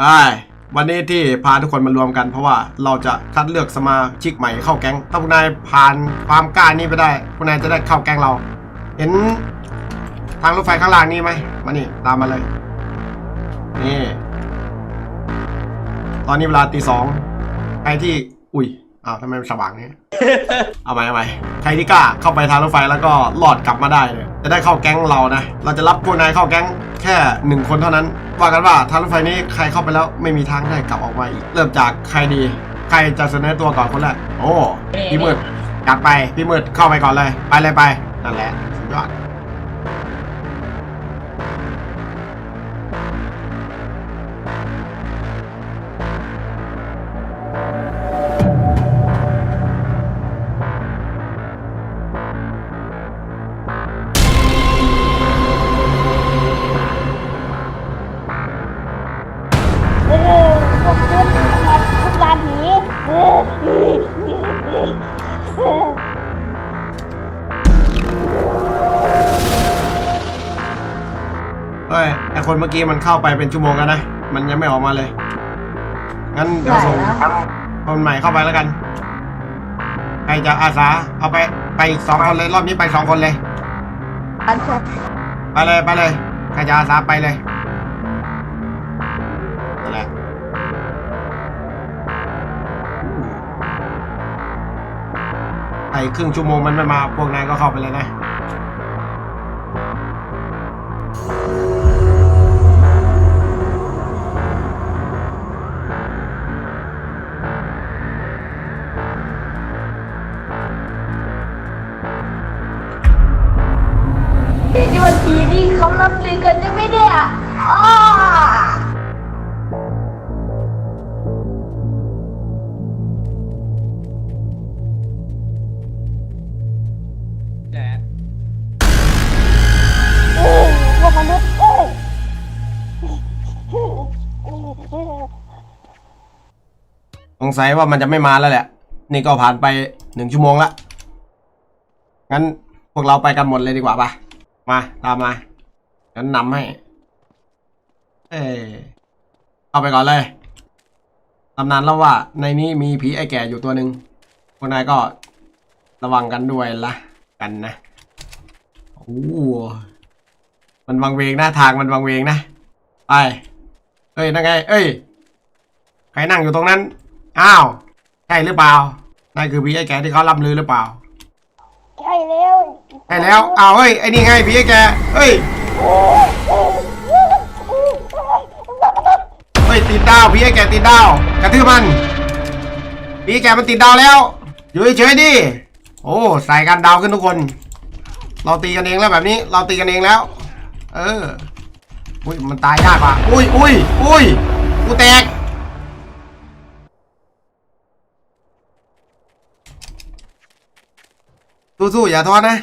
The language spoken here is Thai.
ไอ้วันนี้ที่พาทุกคนมารวมกันเพราะว่าเราจะคัดเลือกสมาชิกใหม่เข้าแก๊ง ถ้าคุณนายผ่านความกล้านี้ไปได้คุณนายจะได้เข้าแก๊งเรา เห็นทางรถไฟข้างล่างนี้ไหมมานี่ตามมาเลย นี่ ตอนนี้เวลาตีสองใครที่ อุ้ยอ้าวทำไมสว่างเนี่ย เอาไหมเอาไหมใครที่กล้าเข้าไปทางรถไฟแล้วก็หลอดกลับมาได้เนี่ยจะได้เข้าแก๊งเรานะ เราจะรับพวกนายเข้าแก๊งแค่หนึ่งคนเท่านั้น ว่ากันว่าทางรถไฟนี้ใครเข้าไปแล้วไม่มีทางได้กลับออกมาอีก เริ่มจากใครดี ใครจะเสนอตัวก่อนคนแรก โอ้ พี่มืดจัดไป พี่มืดเข้าไปก่อนเลย ไปเลยไป นั่นแหละ สุดยอด เฮ้ยไอคนเมื่อกี้มันเข้าไปเป็นชั่วโมงแล้วนะ มันยังไม่ออกมาเลย งั้นเดี๋ยวส่งคนใหม่เข้าไปแล้วกัน ใครจะอาสาเอาไปไปอีกสองคนเลยรอบนี้ไปสองคนเลยอันเชิญไปเลยไปเลยใครจะอาสาไปเลยนั่นแหละไอ้ครึ่งชั่วโมงมันไม่มาพวกนายก็เข้าไปเลยนะ นี่วันทีนี่เขาล่ำลือกันใช่ไหมเนี่ยอ้าแจ๊ดโอ้พวกมนุษย์โอ้สงสัยว่ามันจะไม่มาแล้วแหละ นี่ก็ผ่านไปหนึ่งชั่วโมงละ งั้นพวกเราไปกันหมดเลยดีกว่าปะ มา ตามมางั้นนำให้ เอ้ยเอาไปก่อนเลยตำนานเล่าว่า ในนี้มีผีไอ้แก่อยู่ตัวหนึ่งพวกนายก็ระวังกันด้วยละกันนะโอ้โหมันวังเวงนะทางมันวังเวงนะ ไป เอ้ย นั่งไง เอ้ย ใครนั่งอยู่ตรงนั้น อ้าว ใช่หรือเปล่านั่นคือผีไอ้แก่ที่เขาล่ำลือหรือเปล่า ใช่แล้วใช่แล้วอ้าวเฮ้ยไอ้นี่ไงผีไอ้แก่เฮ้ยเฮ้ยติดาวผีไอ้แก่ติดาวกระทืบมันผีไอ้แก่มันติดดาวแล้วอยู่เฉยๆดิโอ้ใส่กันดาวขึ้นทุกคน เราตีกันเองแล้วแบบนี้ เราตีกันเองแล้ว เอออุ้ยมันตายยากว่ะอุ้ยอุ้ยอุ้ยกูแตก สู้ๆอย่าท้อนะ